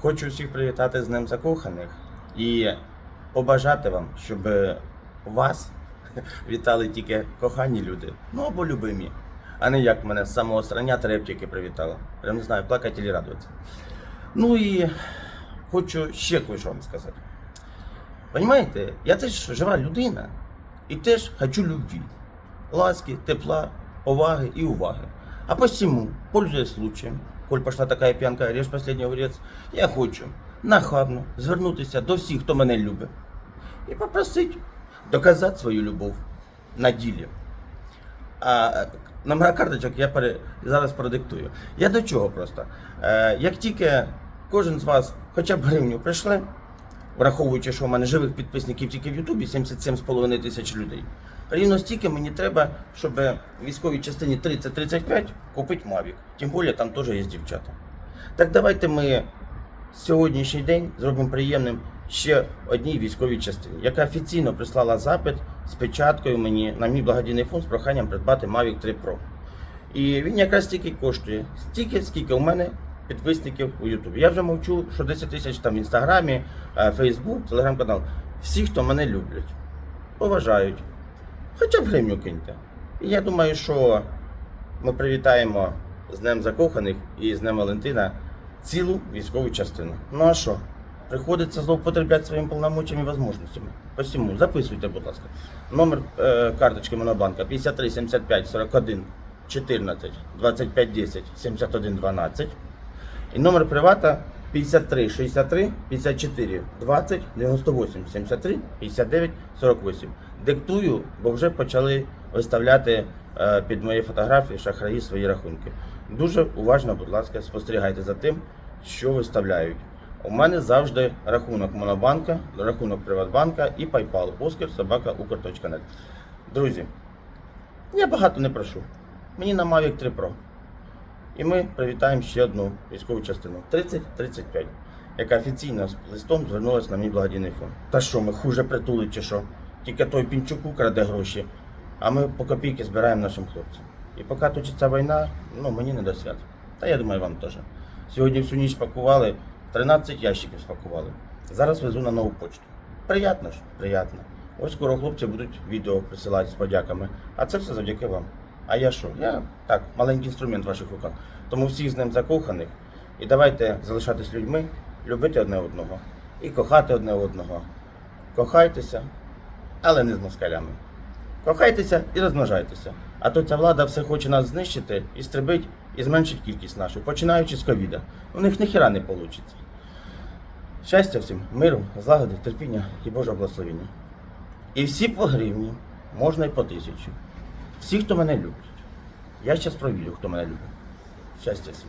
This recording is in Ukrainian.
Хочу всіх привітати з Днем Закоханих і побажати вам, щоб вас вітали тільки кохані люди, ну або любимі, а не як мене з самого срання рептики привітала. Прям не знаю, плакати чи радуватися. Ну і хочу ще кое-що вам сказати. Понимаете, я теж жива людина і теж хочу любві, ласки, тепла, поваги і уваги. А посему, пользуясь случаем, коль пошла така п'янка, ріж последній огурець, я хочу нахабно звернутися до всіх, хто мене любить, і попросити доказати свою любов на ділі. А номера карточок я пере... зараз продиктую. Я до чого просто? Е, як тільки кожен з вас хоча б гривню прийшли, враховуючи, що у мене живих підписників тільки в Ютубі 77,5 тисяч людей. Рівно стільки мені треба, щоб в військовій частині 30-35 купити Мавік. Тим більше там теж є дівчата. Так давайте ми сьогоднішній день зробимо приємним ще одній військовій частині, яка офіційно прислала запит з печаткою мені на мій благодійний фонд з проханням придбати Mavic 3 Pro. І він якраз стільки коштує, стільки, скільки у мене підписників у Ютубі. Я вже мовчу, що 10 тисяч там в інстаграмі, е, Фейсбук, телеграм-канал. Всі, хто мене люблять, поважають. Хоча б гривню киньте. І я думаю, що ми привітаємо з Днем Закоханих і з Днем Валентина цілу військову частину. Ну а що? Приходиться злоупотребляти своїми повномочиями і можливостями. Посіму, записуйте, будь ласка. Номер е, карточки Монобанка 53 75 41 14 25 10 71 12. І номер привата 53 63 54 20 98 73 59 48. Диктую, бо вже почали виставляти е, під мої фотографії шахраї свої рахунки. Дуже уважно, будь ласка, спостерігайте за тим, що виставляють. У мене завжди рахунок Монобанка, рахунок Приватбанка і PayPal oscar.ukr.net. Друзі, я багато не прошу. Мені на Mavic 3 Pro. І ми привітаємо ще одну військову частину 3035, яка офіційно з листом звернулася на мій благодійний фонд. Та що, ми хуже притули чи що? Тільки той пінчуку краде гроші, а ми по копійки збираємо нашим хлопцям. І поки точиться війна, ну мені не до свят. Та я думаю, вам теж. Сьогодні всю ніч пакували, 13 ящиків спакували. Зараз везу на нову почту. Приятно ж, приятно. Ось скоро хлопці будуть відео присилати з подяками. А це все завдяки вам. А я що? Я так, маленький інструмент в ваших руках. Тому всіх з ним закоханих. І давайте залишатись людьми, любити одне одного і кохати одне одного. Кохайтеся, але не з москалями. Кохайтеся і розмножайтеся. А то ця влада все хоче нас знищити і стрибить і зменшить кількість нашу, починаючи з ковіда. У них ніхіра не вийде. Щастя всім, миру, злагоди, терпіння і Божого благословення. І всі по гривні, можна і по тисячі. Всі, хто мене любить. Я зараз провірю, хто мене любить. Щастя всім.